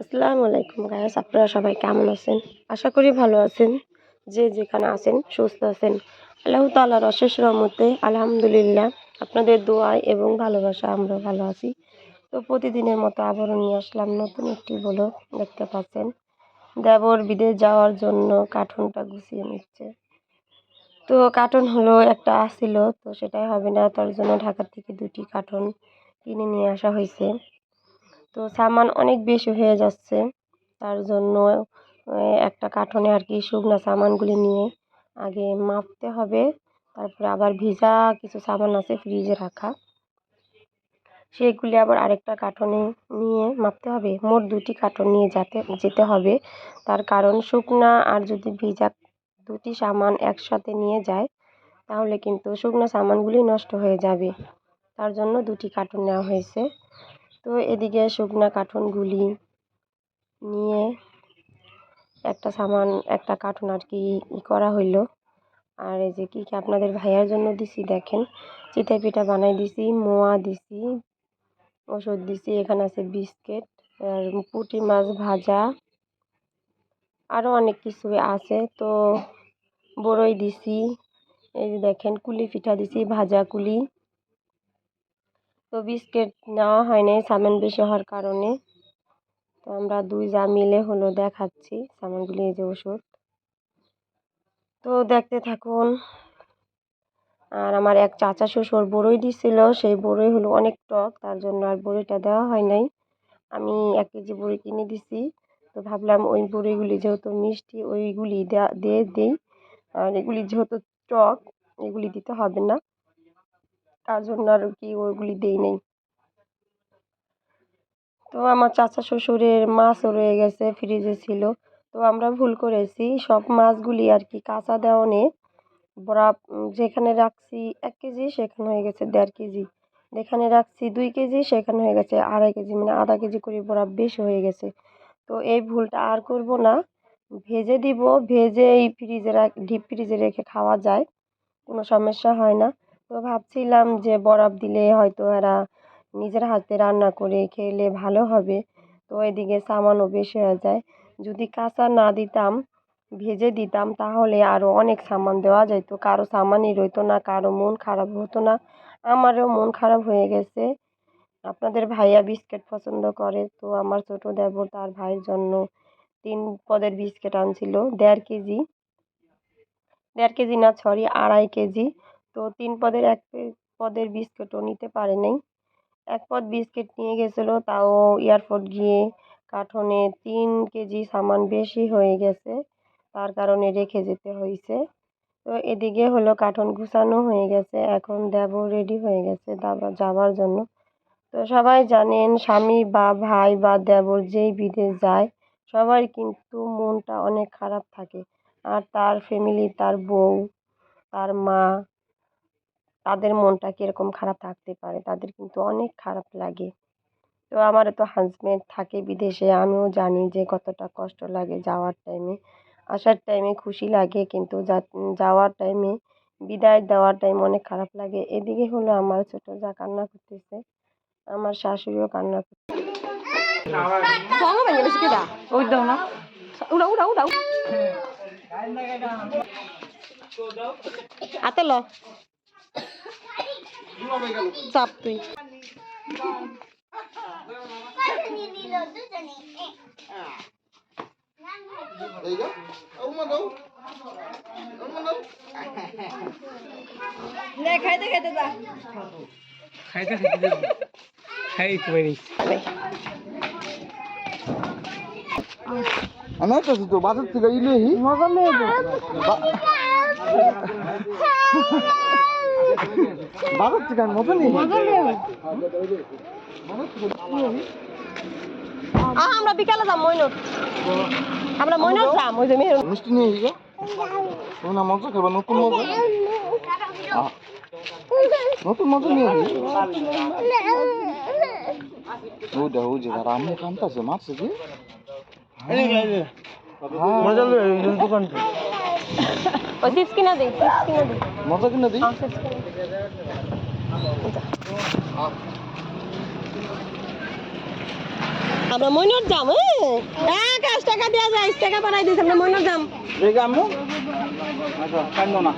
আসসালামু আলাইকুম গায়াস আপনারা সবাই কেমন আছেন? আশা করি ভালো আছেন। যে যেখানে আছেন, সুস্থ আছেন। আল্লাহ তাল্লাহর অশেষ রহমতে, আলহামদুলিল্লাহ, আপনাদের দোয়ায় এবং ভালোবাসা আমরা ভালো আছি। তো প্রতিদিনের মতো আবারও নিয়ে আসলাম নতুন একটি ব্লগ দেখতে পাচ্ছেন? দেবর বিদেশ যাওয়ার জন্য কার্টুনটা গুছিয়ে নিচ্ছে। তো কার্টুন হলো একটা আসছিল তো সেটাই হবে না। তার জন্য ঢাকা থেকে দুটি কার্টুন কিনে নিয়ে আসা হয়েছে। তো সামান অনেক বেশি হয়ে যাচ্ছে। তার জন্য একটা কার্টনে আর কি শুকনো সামানগুলি নিয়ে আগে মাপতে হবে। তারপরে আবার ভিজা কিছু সামান আছে ফ্রিজে রাখা। সেগুলি আবার আরেকটা কার্টনে নিয়ে মাপতে হবে। মোট দুটি কার্টন নিয়ে যাতে, যেতে হবে। তার কারণ, শুকনা আর যদি ভিজা দুটি সামান একসাথে নিয়ে যায়, তাহলে কিন্তু শুকনো সামানগুলি নষ্ট হয়ে যাবে। তার জন্য দুটি কার্টন নেওয়া হয়েছে। তো এদিকে শুকনা কার্টুনগুলি নিয়ে একটা সামান, একটা কার্টুন আর কি করা হইল। আর এই যে কী কী আপনাদের ভাইয়ার জন্য দিছি দেখেন। চিতা পিঠা বানাই দিছি, মোয়া দিছি, ওষুধ দিছি, এখানে আছে বিস্কিট, আর পুঁটি মাছ ভাজা আরও অনেক কিছু আছে। তো বড়ই দিছি, এই যে দেখেন, কুলি পিঠা দিছি, ভাজা কুলি। তো বিস্কিট নেওয়া হয় নাই সামান বেশি হওয়ার কারণে। তো আমরা দুই যা মিলে হলো দেখাচ্ছি সামানগুলি, এই যে ওষুধ। তো দেখতে থাকুন, আর আমার এক চাচা শ্বশুর বড়ই দিছিল, সেই বড়ই হলো অনেক টক, তার জন্য আর বড়িটা দেওয়া হয় নাই। আমি এক কেজি বড়ি কিনে দিছি, তো ভাবলাম ওই বড়িগুলি যেহেতু মিষ্টি, ওইগুলি দিয়ে দিই। আর এগুলি যেহেতু টক, এগুলি দিতে হবে না। তার জন্য আর কি ওইগুলি দেই নাই। তো আমার চাচা শ্বশুরের মাছও রয়ে গেছে ফ্রিজে ছিল। তো আমরা ভুল করেছি, সব মাছগুলি আর কি কাঁচা দেওয়ানে বড়া যেখানে রাখছি এক কেজি, সেখানে হয়ে গেছে দেড় কেজি। যেখানে রাখছি দুই কেজি, সেখানে হয়ে গেছে আড়াই কেজি মানে আধা কেজি করে বড়া বেশি হয়ে গেছে। তো এই ভুলটা আর করব না। ভেজে দিব, ভেজে এই ফ্রিজে রাখ ডিপ ফ্রিজে রেখে খাওয়া যায়, কোনো সমস্যা হয় না। তো ভাবছিলাম যে বরফ দিলে হয়তো এরা নিজের হাতে রান্না করে খেলে ভালো হবে। তো এদিকে সামানও বেশি হয়ে যায়। যদি কাঁচা না দিতাম, ভেজে দিতাম, তাহলে আরও অনেক সামান দেওয়া যেত কারও সামানই রইতো না, কারও মন খারাপ হতো না। আমারও মন খারাপ হয়ে গেছে। আপনাদের ভাইয়া বিস্কিট পছন্দ করে, তো আমার ছোটো দেবর তার ভাইয়ের জন্য তিন পদের বিস্কিট আনছিল। দেড় কেজি। দেড় কেজি না, সরি, আড়াই কেজি। তো তিন পদের এক পদের বিস্কিটও নিতে পারে নাই। এক পদ বিস্কিট নিয়ে গেছিল, তাও এয়ারপোর্ট গিয়ে কার্টনে তিন কেজি সামান বেশি হয়ে গেছে, তার কারণে রেখে যেতে হয়েছে তো এদিকে হলো কার্টন গুছানো হয়ে গেছে, এখন দেব রেডি হয়ে গেছে যাওয়ার জন্য। তো সবাই জানেন, স্বামী বা ভাই বা দেবর যেই বিদেশ যায়, সবার কিন্তু মনটা অনেক খারাপ থাকে। আর তার ফ্যামিলি তার বউ, তার মা তাদের মনটা কীরকম খারাপ থাকতে পারে? তাদের কিন্তু অনেক খারাপ লাগে। তো আমারও তো হাজব্যান্ড থাকে বিদেশে, আমিও জানি যে কতটা কষ্ট লাগে যাওয়ার টাইমে আসার টাইমে খুশি লাগে কিন্তু যাওয়ার টাইমে বিদায় দেওয়ার টাইম অনেক খারাপ লাগে। এদিকে হলো আমার ছোটো যা কান্না করতেছে, আমার শাশুড়িও কান্না করতে ওই দাও না উড়া উড়া উড়া হাতে ল। চাপ তুই খাইতে খাইতে যা। খাইতে খাইতে খাই করি আমার কাছে তো বাজার থেকে ইলেহি মজা মেয়ে বাজার থেকে আমি মজা নেই আমরা বিকালে যাম মইনত আমরা মইনত যাম ওই যে মেহের মিষ্টি নিয়ে এসো তুমি না মজা খাবা নতুন মজা? নতুন মজা নিয়ে আসি ওটা ওই যে তার আম্মু কান্তাছে মারছে কি? মজা দোকান ওই চিপস কিনা দিই চিপস কিনা দিই মজা কিনা দিই আমরা মইনর যাম হ্যাঁ আকাশ টাকা দেওয়া যায় টাকা বাড়াই দিয়েছে আমরা মইনর যাম। রেগে আম্মু। আচ্ছা কান্দো না।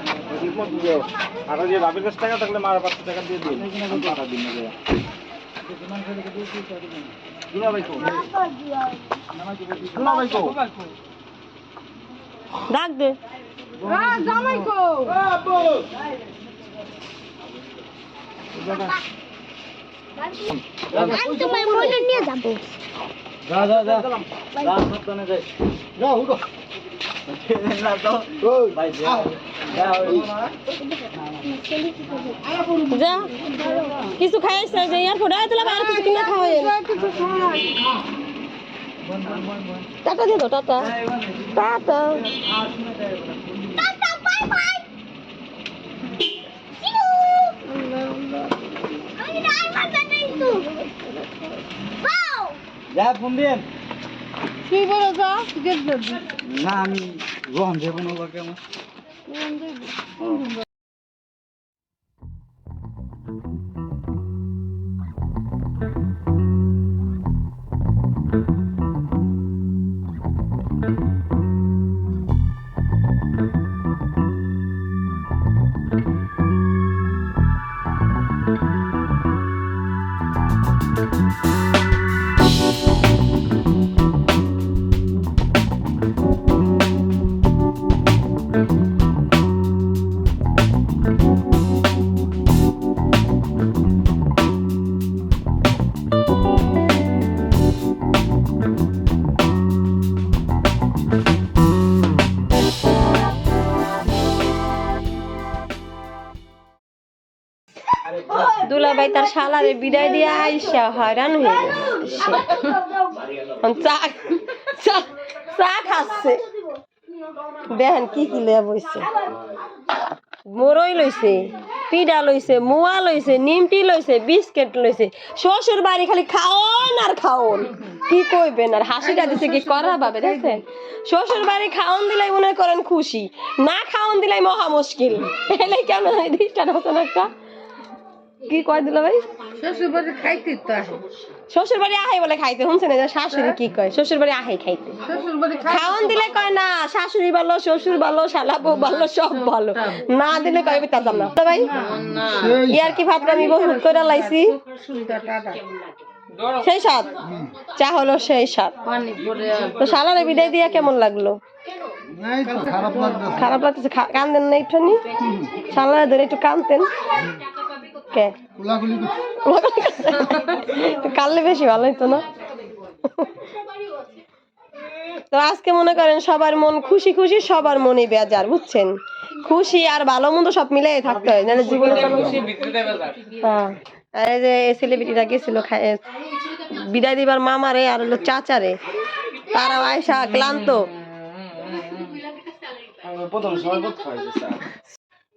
আর যে বাবির কাছে টাকা থাকলে মার পাঁচশো টাকা দিয়ে দিন। টাকা দিন না দেয়া। দুলা ভাই কো দুলা ভাই কো ডাক দে জামাই কো যা যা যা যা সাবধানে যাই যা উঠো না যা কিছু খাইছে ইয়ার ফোটা তাহলে আর কিছু কিনা খাওয়াই টাটা দিয়ে দাও টাটা টাটা যা ফোন দিন তুই বলো যা গেট না আমি রোহন যে না লোকে আমার। দুলাভাই তার শালারে বিদায় দিয়ে আইসা হয়রান হয়ে চা খাচ্ছে। দেখেন কি কি লিয়া বইছে। মোরই লইছে পিডা লইছে মুয়া লইছে নিমটি লইছে বিস্কিট লইছে। শ্বশুর বাড়ি খালি খাওন আর খাওন। কি কইবেন আর হাসিটা দিছে কি করা ভাবে দেখছেন? শ্বশুর বাড়ি খাওন দিলাই মনে করেন খুশি না খাওন দিলাই মহা মুশকিল। এলাই কেন ডিস্টার্ব হতো না একটা? কি কয় দিল ভাই? শ্বশুর বাড়ি খাইতে তো আসে শ্বশুর বাড়ি আহে বলে খাইতে শুনছেন না শাশুড়ি কি কয়? শ্বশুর বাড়ি আহে খাইতে। শ্বশুর বাড়ি খাওয়ান দিলে কয় না শাশুড়ি ভালো শ্বশুর ভালো শালা বউ ভালো সব ভালো। না দিলে কয় পেতাম না তো ভাই ইয়ার কি ভাত আমি বহুত করে লাইছি? সেই সাত চা হলো সেই সাত পানি পরে তো শালারে বিদায় দিয়া কেমন লাগল? খারাপ লাগতেছে। খারাপ কান্দেন না একটু নি শালারে ধরে একটু কানতেন। কে? কানলে বেশি ভালো হতো না? তো আজকে মনে করেন সবার মন খুশি খুশি সবার মনে বেজার বুঝছেন? খুশি আর ভালো মন্দ সব মিলে থাকতে হয় নাহলে জীবনে হ্যাঁ। আর এই যে সেলিব্রিটিরা গেছিল খায় বিদায় দিবার মামারে আর হলো চাচারে তারা আয়সা ক্লান্ত। প্রথম সময় করতে হয় যে স্যার